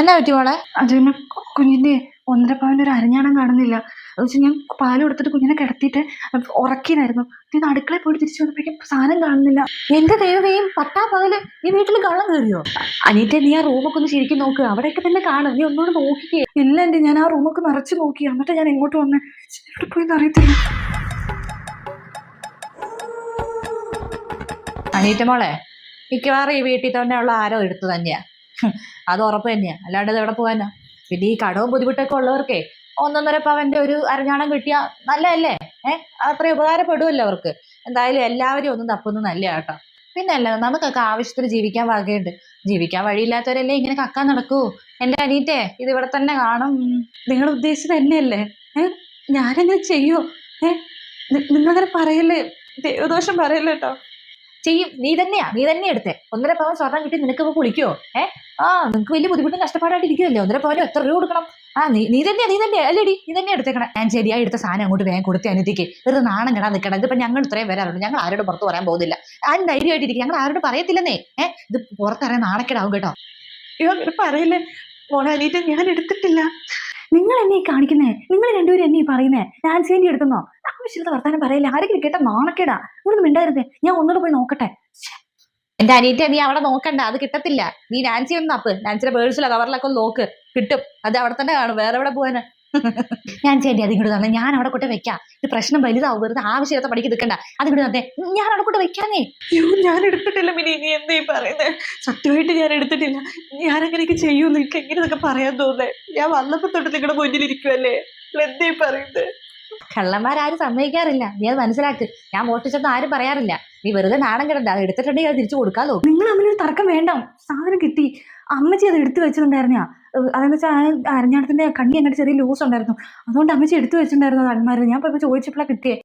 എന്നാ പറ്റി മോളെ? അത് പിന്നെ കുഞ്ഞിന്റെ ഒന്നര പവന്റെ ഒരു അരഞ്ഞാണം കാണുന്നില്ല. അത് വെച്ചാൽ ഞാൻ പാൽ കൊടുത്തിട്ട് കുഞ്ഞിനെ കിടത്തിയിട്ട് ഉറക്കിനായിരുന്നു ഇത് അടുക്കളയിൽ പോയിട്ട് തിരിച്ചു വന്നപ്പോഴേക്കും സാധനം കാണുന്നില്ല. എന്റെ ദൈവമേയും പട്ടാ പകൽ ഈ വീട്ടിൽ കള്ളം കയറിയോ? അനീറ്റ നീ ആ റൂമൊക്കെ ഒന്ന് ശരിക്കും നോക്ക്. അവിടെയൊക്കെ തന്നെ കാണും. നീ ഒന്നുകൂടെ നോക്കിക്കേ. ഇല്ല എന്റെ ഞാൻ ആ റൂമൊക്കെ നിറച്ച് നോക്കി. എന്നിട്ട് ഞാൻ എങ്ങോട്ട് വന്ന് ഇവിടെ പോയി അറിയത്തില്ല. അനീറ്റ മോളെ മിക്കവാറും ഈ വീട്ടിൽ തന്നെ ഉള്ള ആരോ എടുത്തു തന്നെയാ. അത് ഉറപ്പ് തന്നെയാ. അല്ലാണ്ട് എവിടെ പോകാനാ പിന്നെ ഈ കടവും ബുദ്ധിമുട്ടൊക്കെ ഉള്ളവർക്കേ ഒന്നൊന്നര പവന്റെ ഒരു അരഞ്ഞാണം കിട്ടിയാ നല്ലതല്ലേ? ഏഹ് അത്രയും ഉപകാരപ്പെടുമല്ലോ അവർക്ക്. എന്തായാലും എല്ലാവരും ഒന്നും തപ്പൊന്നും നല്ല കേട്ടോ. പിന്നെ അല്ല നമുക്കൊക്കെ ആവശ്യത്തിന് ജീവിക്കാൻ വകയുണ്ട്. ജീവിക്കാൻ വഴിയില്ലാത്തവരല്ലേ ഇങ്ങനെ കക്കാൻ നടക്കൂ? എന്റെ അനീറ്റേ ഇത് ഇവിടെ തന്നെ കാണും. നിങ്ങൾ ഉദ്ദേശിച്ചത് തന്നെയല്ലേ? ഏഹ് ഞാനങ്ങനെ ചെയ്യോ? ഏഹ് നിങ്ങളങ്ങനെ പറയല്ലേ? ദൈവദോഷം പറയല്ലേ കേട്ടോ? ചെയ്യും. നീ തന്നെയാ. നീ തന്നെ എടുത്തേ. ഒന്നര പവൻ സ്വർണം കിട്ടി നിനക്ക് ഇപ്പൊ കുളിക്കോ? ഏ? ആ നിനക്ക് വലിയ ബുദ്ധിമുട്ടും കഷ്ടപ്പാടായിട്ട് ഇരിക്കുമല്ലേ ഒന്നര പവന് എത്ര രൂപ കൊടുക്കണം? ആ നീ നീ തന്നെയാ നീ തന്നെയാ. അല്ലേടി നീ തന്നെ എടുത്തേക്കണം. ഞാൻ ശരിയാ എടുത്ത സാധനം അങ്ങോട്ട് വേഗം കൊടുത്തേ അനുദിക്ക് വെറുതെ നാണം കിടാൻ നിൽക്കണം ഇതിപ്പോ ഞങ്ങൾ ഇത്രയും വരാറുണ്ട്. ഞങ്ങൾ ആരോട് പുറത്ത് പറയാൻ പോകുന്നില്ല. ആരും ധൈര്യമായിട്ടിരിക്കും ഞങ്ങൾ ആരോട് പറയത്തില്ലെന്നേ. ഏ? ഇത് പുറത്തറിയാൻ നാണക്കേടാവും കേട്ടോ. ഇവ പറയില്ലേ? മോളെ ഞാൻ എടുത്തിട്ടില്ല. നിങ്ങൾ എന്നെ കാണിക്കുന്നേ? നിങ്ങൾ രണ്ടുപേരും എന്നെ പറയുന്നേ? ഞാൻ ആന്റി എടുത്തുന്നോ ആവശ്യമില്ലാത്ത വർത്താനം പറയില്ല? ആരെങ്കിലും കേട്ട നാണക്കേടാ. ഇവിടെ മിണ്ടായിരുന്നേ. ഞാൻ ഒന്നുകൂടെ പോയി നോക്കട്ടെ. എന്റെ അനിയത്തെ നീ അവിടെ നോക്കണ്ട. അത് കിട്ടത്തില്ല. നീ നാൻസി ഒന്ന് അപ്പ് നാൻസിയുടെ പേഴ്സിലോ കവറിലൊക്കെ ഒന്ന് നോക്ക്. കിട്ടും. അത് അവിടെ തന്നെ കാണും. വേറെ എവിടെ പോവാന്? ഞാൻ ചേട്ടി അത് ഇങ്ങോട്ട് തന്നെ. ഞാൻ അവിടെ കൂട്ടെ വെക്കാം. ഇത് പ്രശ്നം വലുതാവും. വെറുതെ ആവശ്യമില്ലാത്ത പണിക്ക് നിൽക്കണ്ട അത് ഇങ്ങോട്ട് തന്നെ. ഞാൻ അവിടെ കൂട്ടെ വെക്കാന്നേ. അയ്യോ ഞാൻ എടുത്തിട്ടില്ല മിനി. നീ എന്താ പറയുന്നത് സത്യമായിട്ട് ഞാൻ എടുത്തിട്ടില്ല. ഞാൻ അങ്ങനെയൊക്കെ ചെയ്യൂന്ന് എനിക്ക് എങ്ങനെയൊക്കെ പറയാൻ തോന്നുന്നേ. ഞാൻ വന്നപ്പോ തൊട്ട് നിങ്ങളുടെ മുന്നിൽ ഈ പറയുന്നത് കള്ളന്മാരാരും സമ്മതിക്കാറില്ല. നീ അത് മനസ്സിലാക്ക്. ഞാൻ മോഷ്ടിച്ചെന്ന് ആരും പറയാറില്ല. നീ വെറുതെ നാടൻ കിടണ്ട. അത് എടുത്തിട്ടുണ്ടെങ്കിൽ അത് തിരിച്ചു തോന്നും നിങ്ങൾ തമ്മിലൊരു തർക്കം വേണ്ട. സാധനം കിട്ടി. അമ്മച്ചി അത് എടുത്തു വെച്ചിട്ടുണ്ടായിരുന്നാ? അതെന്ന് വെച്ചാൽ അരഞ്ഞാടത്തിന്റെ കണ്ണി അങ്ങോട്ട് ചെറിയ ലൂസ് ഉണ്ടായിരുന്നു. അതുകൊണ്ട് അമ്മച്ചി എടുത്തു വെച്ചിട്ടുണ്ടായിരുന്നു അന്മാര് ഞാൻ ഇപ്പൊ ചോദിച്ചപ്പോഴാണ് കിട്ടിയേ.